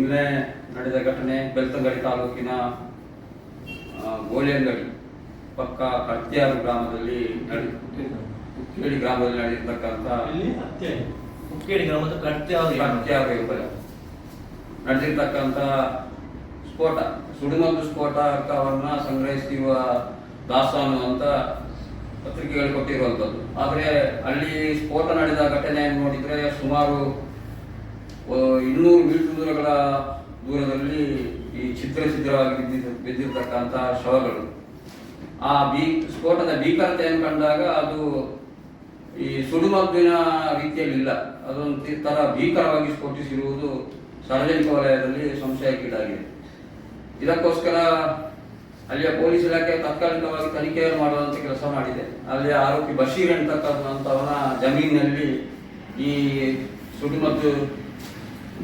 ನಿನ್ನೆ ನಡೆದ ಘಟನೆ ಬೆಳ್ತಂಗಡಿ ತಾಲೂಕಿನ ಗೋಲಿಯಂಗಡಿ ಪಕ್ಕ ಹತ್ಯಾರು ಗ್ರಾಮದಲ್ಲಿ ನಡೆ ಉಕ್ಕೇಡಿ ಗ್ರಾಮದಲ್ಲಿ ನಡೆದಿರ್ತಕ್ಕಂಥ ಹುಕ್ಕೇಡಿ ಗ್ರಾಮದ ಕಟ್ಟಿ ಅವರು ಕಟ್ಯಾರು ಎಂಬ ನಡೆದಿರ್ತಕ್ಕಂಥ ಸ್ಫೋಟ ಸುಡುಮದ್ದು ಸ್ಫೋಟಕವನ್ನ ಸಂಗ್ರಹಿಸಿರುವ ದಾಸ್ತಾನು ಅಂತ ಪತ್ರಿಕೆಗಳು ಕೊಟ್ಟಿರುವಂಥದ್ದು. ಆದರೆ ಅಲ್ಲಿ ಸ್ಫೋಟ ನಡೆದ ಘಟನೆಯನ್ನು ನೋಡಿದರೆ ಸುಮಾರು ಇನ್ನೂರು ಮೀಟರ್ ದೂರಗಳ ದೂರದಲ್ಲಿ ಈ ಚಿತ್ರ ಚಿತ್ರವಾಗಿ ಬಿದ್ದಿರ್ತಕ್ಕಂತಹ ಶವಗಳು. ಆ ಬೀ ಸ್ಫೋಟದ ಭೀಕರತೆಯನ್ನು ಕಂಡಾಗ ಅದು ಈ ಸುಡುಮದ್ದಿನ ರೀತಿಯಲ್ಲಿ ಇಲ್ಲ ಅದೊಂದು ತರ ಭೀಕರವಾಗಿ ಸ್ಫೋಟಿಸಿರುವುದು ಸಾರ್ವಜನಿಕ ವಲಯದಲ್ಲಿ ಸಂಶಯಕ್ಕೀಡಾಗಿದೆ. ಇದಕ್ಕೋಸ್ಕರ ಅಲ್ಲಿಯ ಪೊಲೀಸ್ ಇಲಾಖೆ ತಾತ್ಕಾಲಿಕವಾಗಿ ತನಿಖೆಯನ್ನು ಮಾಡುವಂತ ಕೆಲಸ ಮಾಡಿದೆ. ಅಲ್ಲಿ ಆರೋಪಿ ಬಶೀರ್ ಅಂತಕ್ಕಂಥವನ ಜಮೀನಿನಲ್ಲಿ ಈ ಸುಡುಮದ್ದು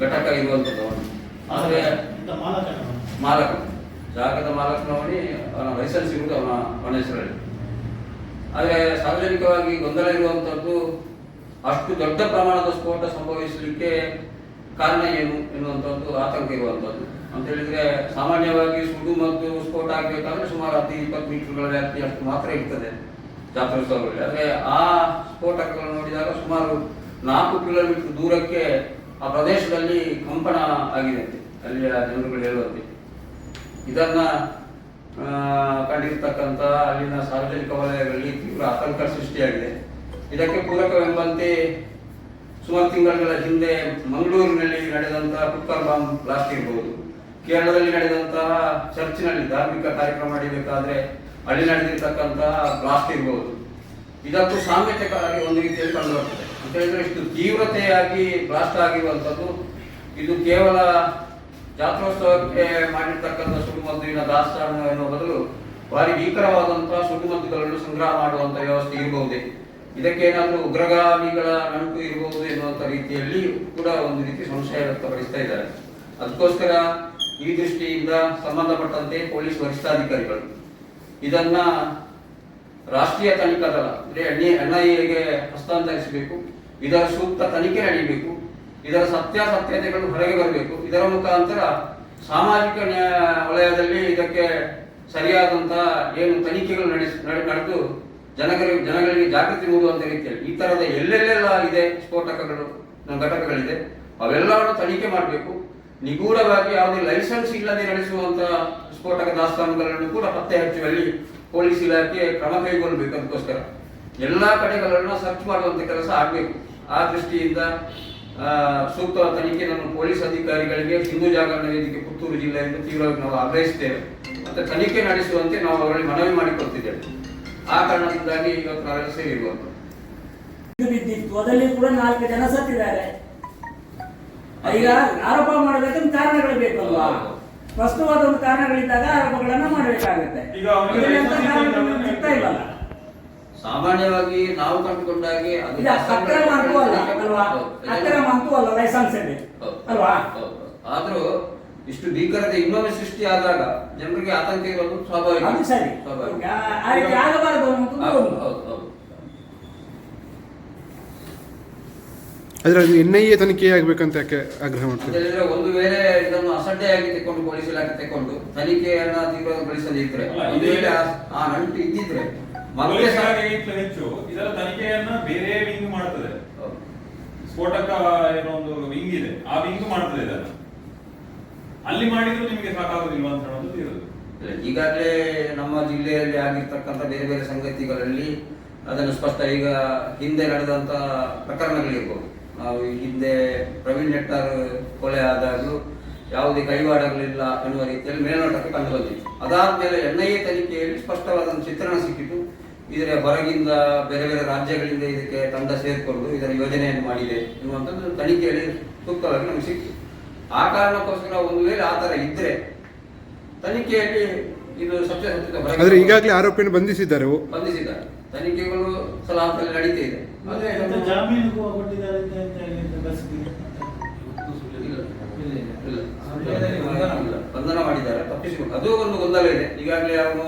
ಘಟಕ ಇರುವಂಥದ್ದು ಅವನು ಆದರೆ ಮಾಲಕ ಜಾಗದ ಮಾಲಕನವನೇ ಅವನ ಲೈಸೆನ್ಸ್ ಇರುವುದು ಅವನ ಅವನ ಹೆಸರಲ್ಲಿ. ಆದರೆ ಸಾರ್ವಜನಿಕವಾಗಿ ಗೊಂದಲ ಇರುವಂಥದ್ದು ಅಷ್ಟು ದೊಡ್ಡ ಪ್ರಮಾಣದ ಸ್ಫೋಟ ಸಂಭವಿಸಲಿಕ್ಕೆ ಕಾರಣ ಏನು ಎನ್ನುವಂಥದ್ದು ಆತಂಕ ಇರುವಂಥದ್ದು. ಅಂತ ಹೇಳಿದ್ರೆ ಸಾಮಾನ್ಯವಾಗಿ ಸುಡು ಮತ್ತು ಸ್ಫೋಟ ಆಗಬೇಕಾದ್ರೆ ಸುಮಾರು ಹದಿನೈದು ಇಪ್ಪತ್ತು ಮೀಟರ್ಗಳ ವ್ಯಾಪ್ತಿ ಅಷ್ಟು ಮಾತ್ರ ಇರ್ತದೆ ಜಾತ್ರೋತ್ಸವಗಳಲ್ಲಿ ಆದರೆ ಆ ಸ್ಫೋಟಕಗಳನ್ನು ನೋಡಿದಾಗ ಸುಮಾರು ನಾಲ್ಕು ಕಿಲೋಮೀಟರ್ ದೂರಕ್ಕೆ ಆ ಪ್ರದೇಶದಲ್ಲಿ ಕಂಪನ ಆಗಿದೆ. ಅಲ್ಲಿಯ ಜನರುಗಳು ಹೇಳುವಂತೆ. ಇದನ್ನ ಕಂಡಿರ್ತಕ್ಕಂಥ ಅಲ್ಲಿನ ಸಾರ್ವಜನಿಕ ವಲಯಗಳಲ್ಲಿ ತೀವ್ರ ಆತಂಕ ಸೃಷ್ಟಿಯಾಗಿದೆ. ಇದಕ್ಕೆ ಪೂರಕವೆಂಬಂತೆ ಸುಮಾರು ತಿಂಗಳುಗಳ ಹಿಂದೆ ಮಂಗಳೂರಿನಲ್ಲಿ ನಡೆದಂತಹ ಕುಕ್ಕರ್ ಬಾಂಬ್ ಬ್ಲಾಸ್ಟ್ ಇರಬಹುದು ಕೇರಳದಲ್ಲಿ ನಡೆದಂತಹ ಚರ್ಚಿನಲ್ಲಿ ಧಾರ್ಮಿಕ ಕಾರ್ಯಕ್ರಮ ನಡೀಬೇಕಾದ್ರೆ ಅಲ್ಲಿ ನಡೆದಿರ್ತಕ್ಕಂತಹ ಬ್ಲಾಸ್ಟ್ ಇರಬಹುದು ಇದಕ್ಕೂ ಸಾಮ್ಯತೆಗಾಗಿ ಒಂದು ರೀತಿಯಲ್ಲಿ ಕಂಡು ಬರ್ತದೆ ಅಂತ ಹೇಳಿದ್ರೆ ಇಷ್ಟು ತೀವ್ರತೆಯಾಗಿ ಬ್ಲಾಸ್ಟ್ ಆಗಿರುವಂಥದ್ದು, ಇದು ಕೇವಲ ಜಾತ್ರೋತ್ಸವಕ್ಕೆ ಮಾಡಿರ್ತಕ್ಕಂಥ ಸುಡುಮದ್ದಿನ ದಾಸ್ತಾನು ಎನ್ನುವ ಬದಲು ಭಾರಿ ಭೀಕರವಾದಂತಹ ಸುಡುಮದ್ದುಗಳನ್ನು ಸಂಗ್ರಹ ಮಾಡುವಂಥ ವ್ಯವಸ್ಥೆ ಇರಬಹುದೇ? ಇದಕ್ಕೇನಾದರೂ ಉಗ್ರಗಾಮಿಗಳ ನಂಟು ಇರಬಹುದು ಎನ್ನುವಂಥ ರೀತಿಯಲ್ಲಿ ಕೂಡ ಒಂದು ರೀತಿ ಸಂಶಯ ವ್ಯಕ್ತಪಡಿಸ್ತಾ ಇದ್ದಾರೆ. ಅದಕ್ಕೋಸ್ಕರ ಈ ದೃಷ್ಟಿಯಿಂದ ಸಂಬಂಧಪಟ್ಟಂತೆ ಪೊಲೀಸ್ ವರಿಷ್ಠಾಧಿಕಾರಿಗಳು ಇದನ್ನ ರಾಷ್ಟ್ರೀಯ ತನಿಖಾ ದಳ, ಅಂದ್ರೆ ಎನ್ಐಎಗೆ ಹಸ್ತಾಂತರಿಸಬೇಕು, ಇದರ ಸೂಕ್ತ ತನಿಖೆ ನಡೆಯಬೇಕು, ಇದರ ಸತ್ಯಾಸತ್ಯತೆಗಳು ಹೊರಗೆ ಬರಬೇಕು, ಇದರ ಮುಖಾಂತರ ಸಾಮಾಜಿಕ ವಲಯದಲ್ಲಿ ಇದಕ್ಕೆ ಸರಿಯಾದಂತ ಏನು ತನಿಖೆಗಳು ನಡೆಸ್, ನಡೆ- ನಡೆದು ಜನಗಳಿಗೆ ಜನಗಳಿಗೆ ಜಾಗೃತಿ ಮೂಡುವಂತ ರೀತಿಯಲ್ಲಿ ಈ ತರದ ಎಲ್ಲೆಲ್ಲೆಲ್ಲ ಇದೆ ಸ್ಫೋಟಕಗಳು, ಘಟಕಗಳಿದೆ, ಅವೆಲ್ಲವನ್ನು ತನಿಖೆ ಮಾಡಬೇಕು. ನಿಗೂಢವಾಗಿ ಯಾವುದೇ ಲೈಸೆನ್ಸ್ ಇಲ್ಲದೆ ನಡೆಸುವಂತಹ ಸ್ಫೋಟಕ ದಾಸ್ತಾನುಗಳನ್ನು ಕೂಡ ಪತ್ತೆ ಹಚ್ಚುವಲ್ಲಿ ಪೊಲೀಸ್ ಇಲಾಖೆ ಕ್ರಮ ಕೈಗೊಳ್ಳಬೇಕು ಅದಕ್ಕೋಸ್ಕರ ಎಲ್ಲಾ ಕಡೆಗಳನ್ನ ಸರ್ಚ್ ಮಾಡುವಂತ ಕೆಲಸ ಆಗಬೇಕು. ಆ ದೃಷ್ಟಿಯಿಂದ ಸೂಕ್ತ ತನಿಖೆ ನಮ್ಮ ಪೊಲೀಸ್ ಅಧಿಕಾರಿಗಳಿಗೆ ಹಿಂದೂ ಜಾಗರಣ ವೇದಿಕೆ ಪುತ್ತೂರು ಜಿಲ್ಲೆಯಿಂದ ತೀವ್ರವಾಗಿ ನಾವು ಆಗ್ರಹಿಸ್ತೇವೆ ಮತ್ತೆ ತನಿಖೆ ನಡೆಸುವಂತೆ ನಾವು ಅವರಲ್ಲಿ ಮನವಿ ಮಾಡಿಕೊಳ್ತಿದ್ದೇವೆ ಆ ಕಾರಣದಿಂದಾಗಿ ಇವತ್ತು ನಾವೆಲ್ಲ ಸೇರಿರುವಂಥದ್ದು ಬಿದ್ದಿತ್ತು. ಅದರಲ್ಲಿ ಕೂಡ ನಾಲ್ಕು ಜನ ಸತ್ತಿದ್ದಾರೆ. ಈಗ ಆರೋಪ ಮಾಡಬೇಕಂತ ಕಾರಣಗಳು ಬೇಕಲ್ವಾ? ಸ್ಪಷ್ಟವಾದ ಒಂದು ಕಾರಣಗಳಿದ್ದಾಗ ಆರೋಪಗಳನ್ನ ಮಾಡಬೇಕಾಗುತ್ತೆ. ಸಿಗ್ತಾ ಇಲ್ಲಲ್ಲ. ಸಾಮಾನ್ಯವಾಗಿ ನಾವು ಕಂಡುಕೊಂಡಾಗೆ ಇದು ಅಕ್ರಮ ಅಂತೂ ಅಲ್ಲ ಅಲ್ವಾ. ಅಕ್ರಮ ಅಂತೂ ಅಲ್ಲ ಲೈಸೆನ್ಸ್ ಇದೆ. ಅಲ್ವಾ. ಆದ್ರೂ ಇಷ್ಟು ಭೀಕರತೆ ಇನ್ನೊಮ್ಮೆ ಸೃಷ್ಟಿಯಾದಾಗ ಜನರಿಗೆ ಆತಂಕ ಇರೋದು ಸ್ವಾಭಾವಿಕ. ಸರಿ ಆಗಬಾರದು ಅನ್ನೋದು ಹೌದು, ಒಂದು. ಹೌದು, ಹೌದು. ಆದರೆ ಅದು ಎನ್ ಐ ಎ ತನಿಖೆ ಆಗಬೇಕಂತ ಯಾಕೆ ಆಗ್ರಹ ಮಾಡ್ತಾರೆ? ಒಂದು ವೇಳೆ ಇದನ್ನು ಅಸಡ್ಡೆಯಾಗಿ ತೆಕ್ಕೊಂಡು ಪೊಲೀಸ್ ಇಲಾಖೆ ತೆಕ್ಕೊಂಡು ತನಿಖೆಯನ್ನ ತೀವ್ರಗೊಳಿಸದಿದ್ರೆ ಒಂದು ವೇಳೆ ಆ- ಆ ನಂಟು ಇದ್ದಿದ್ರೆ ಮತ್ತೆ ಸಹ- ಹೆಚ್ಚು ಇದರ ತನಿಖೆಯನ್ನ ಬೇರೆ ವಿಂಗ್ ಮಾಡ್ತದೆ. ಸ್ಫೋಟಕ ಏನೋ ಒಂದು ವಿಂಗ್ ಇದೆ ಆ ವಿಂಗ್ ಮಾಡ್ತದೆ ಇದನ್ನ. ಅಲ್ಲಿ ಮಾಡಿದ್ರು ನಿಮಗೆ ಸಾಕಾಗುದಿಲ್ವಾ ಅಂತ ಹೇಳೋದು ಇರೋದು ಇಲ್ಲ, ಈಗಾಗಲೇ ನಮ್ಮ ಜಿಲ್ಲೆಯಲ್ಲಿ ಆಗಿರ್ತಕ್ಕಂಥ ಬೇರೆ ಬೇರೆ ಸಂಗತಿಗಳಲ್ಲಿ ಅದನ್ನು ಸ್ಪಷ್ಟ ಈಗ ಹಿಂದೆ ನಡೆದಂತ ಪ್ರಕರಣಗಳಿರ್ಬೋದು. ನಾವು ಹಿಂದೆ ಪ್ರವೀಣ್ ನೆಟ್ಟಾರ್ ಕೊಲೆ ಆದಾಗಲೂ ಯಾವುದೇ ಕೈವಾಡಗಳಿಲ್ಲ ಎನ್ನುವ ರೀತಿಯಲ್ಲಿ ಮೇಲ್ನೋಟಕ್ಕೆ ಕಂಡು ಬಂದಿತ್ತು. ಅದಾದ್ಮೇಲೆ ಎನ್ ಐ ಎ ತನಿಖೆಯಲ್ಲಿ ಸ್ಪಷ್ಟವಾದ ಚಿತ್ರಣ ಸಿಕ್ಕಿತು. ಇದರ ಹೊರಗಿಂದ ಬೇರೆ ಬೇರೆ ರಾಜ್ಯಗಳಿಂದ ಇದಕ್ಕೆ ತಂಡ ಸೇರಿಕೊಂಡು ಇದರ ಯೋಜನೆಯನ್ನು ಮಾಡಿದೆ ಎನ್ನುವಂಥದ್ದು ತನಿಖೆಯಲ್ಲಿ ಸೂಕ್ತವಾಗಿ ನಮಗೆ ಸಿಕ್ಕಿತು. ಆ ಕಾರಣಕ್ಕೋಸ್ಕರ ಒಂದು ವೇಳೆ ಆ ಥರ ಇದ್ರೆ ತನಿಖೆಯಲ್ಲಿ ಇದು ಸತ್ಯ ಈಗಾಗಲೇ ಆರೋಪಿಯನ್ನು ಬಂಧಿಸಿದ್ದಾರೆ. ಬಂಧಿಸಿದ್ದಾರೆ. ತನಿಖೆಗಳು ಸಲಾಹದಲ್ಲಿ ನಡೀತಾ ಇದೆ. ಬಂಧನ ಮಾಡಿದ್ದಾರೆ. ತಪ್ಪಿಸಿಕೊಂಡು ಅದು ಒಂದು ಗೊಂದಲ ಇದೆ. ಈಗಾಗಲೇ ಅವನು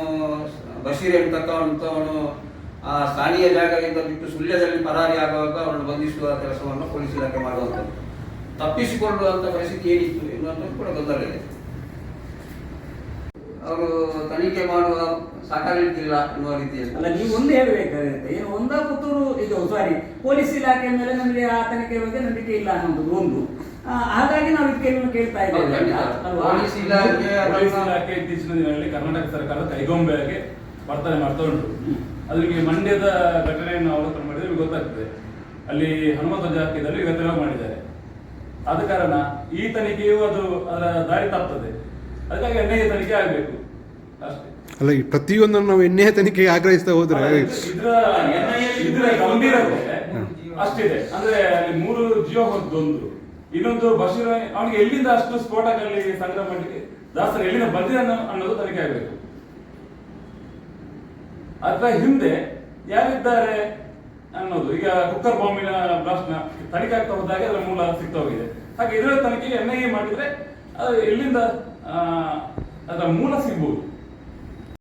ಬಶೀರ್ ಎಂತಕ್ಕಂಥವನು ಆ ಸ್ಥಾನೀಯ ಜಾಗದಿಂದ ಬಿಟ್ಟು ಸುಳ್ಯದಲ್ಲಿ ಪರಾರಿ ಆಗುವಾಗ ಅವನನ್ನು ಬಂಧಿಸುವ ಕೆಲಸವನ್ನು ಪೊಲೀಸ್ ಇಲಾಖೆ ಮಾಡುವಂಥದ್ದು. ತಪ್ಪಿಸಿಕೊಳ್ಳುವಂತ ಪರಿಸ್ಥಿತಿ ಏನಿತ್ತು? ಎನ್ನುವಂಥದ್ದು ಕೂಡ ಗೊಂದಲ ಇದೆ. ಅವರು ತನಿಖೆ ಮಾಡುವ ಸಾಕಾಗಲಿಕ್ಕಿಲ್ಲ ಎನ್ನುವ ರೀತಿಯಲ್ಲಿ. ಅಲ್ಲ ನೀವು ಒಂದು ಹೇಳಬೇಕಾಗುತ್ತೆ ಏನು ಒಂದ ಪುತ್ತೂರು ಇದು ಸಾರಿ ಪೊಲೀಸ್ ಇಲಾಖೆ ಮೇಲೆ ನಮಗೆ ಆ ತನಿಖೆ ಬಗ್ಗೆ ನಂಬಿಕೆ ಇಲ್ಲ ಅನ್ನೋದು ಒಂದು. ಹಾಗಾಗಿ ನಾವು ಇದಕ್ಕೆ ಕೇಳ್ತಾ ಇದ್ದೇವೆ? ಪೊಲೀಸ್ ಇಲಾಖೆ ಪೊಲೀಸ್ ಅದನ್ನ- ಇಲಾಖೆ ಇತ್ತೀಚಿನ ದಿನಗಳಲ್ಲಿ ಕರ್ನಾಟಕ ಸರ್ಕಾರ ಕೈಗೊಂಬೆಗೆ ವರ್ತನೆ ಮಾಡ್ತಾ ಉಂಟು. ಅದಕ್ಕೆ ಮಂಡ್ಯದ ಘಟನೆಯನ್ನು ಅವಲೋಕನ ಮಾಡಿದ್ರೆ ಗೊತ್ತಾಗ್ತದೆ. ಅಲ್ಲಿ ಹನುಮಂತ ಜಾತಿಯಲ್ಲಿ ಇವತ್ತೆಲ್ಲ ಮಾಡಿದ್ದಾರೆ. ಆದ ಕಾರಣ ಈ ತನಿಖೆಯು ಅದು ಅದರ ದಾರಿ ತಪ್ಪುತ್ತದೆ ಅದಕ್ಕಾಗಿ ಎನ್ ಐ ತನಿಖೆ ಆಗಬೇಕು. ಅಷ್ಟೇ. ಅಲ್ಲ ಈ ಪ್ರತಿಯೊಂದನ್ನು ನಾವು ಎಣ್ಣೆ ತನಿಖೆಗೆ ಆಗ್ರಹಿಸ್ತಾ ಹೋದ್ರೆ ಇದ್ರ- ಇದ್ರ ಗಂಭೀರತೆ. ಅಷ್ಟಿದೆ. ಅಂದ್ರೆ ಅಲ್ಲಿ ಮೂರು ಜೀವ ಹೊರದೊಂದು ಇನ್ನೊಂದು ಬಶೀರ್ ಅವನಿಗೆ ಎಲ್ಲಿಂದ ಅಷ್ಟು ಸ್ಫೋಟಕಲ್ಲಿ ಸಂಗ್ರಹ ಮಾಡಲಿಕ್ಕೆ? ದಾಸರು ಎಲ್ಲಿಂದ ಬಂದಿದೆ ಅನ್ನೋ ಅನ್ನೋದು ತನಿಖೆ ಆಗಬೇಕು. ಅದರ ಹಿಂದೆ ಯಾರಿದ್ದಾರೆ ಅನ್ನೋದು. ಈಗ ಕುಕ್ಕರ್ ಬಾಂಬಿನ ಬ್ಲಾಸ್ಟ್ನ ತನಿಖೆ ಆಗ್ತಾ ಹೋದಾಗ ಅದರ ಮೂಲ ಸಿಗ್ತಾ ಹೋಗಿದೆ. ಹಾಗೆ ಇದರ ತನಿಖೆ ಎನ್ ಐ ಎ ಮಾಡಿದ್ರೆ ಅದು ಎಲ್ಲಿಂದ ಅದರ ಮೂಲ ಸಿಗ್ಬೋದು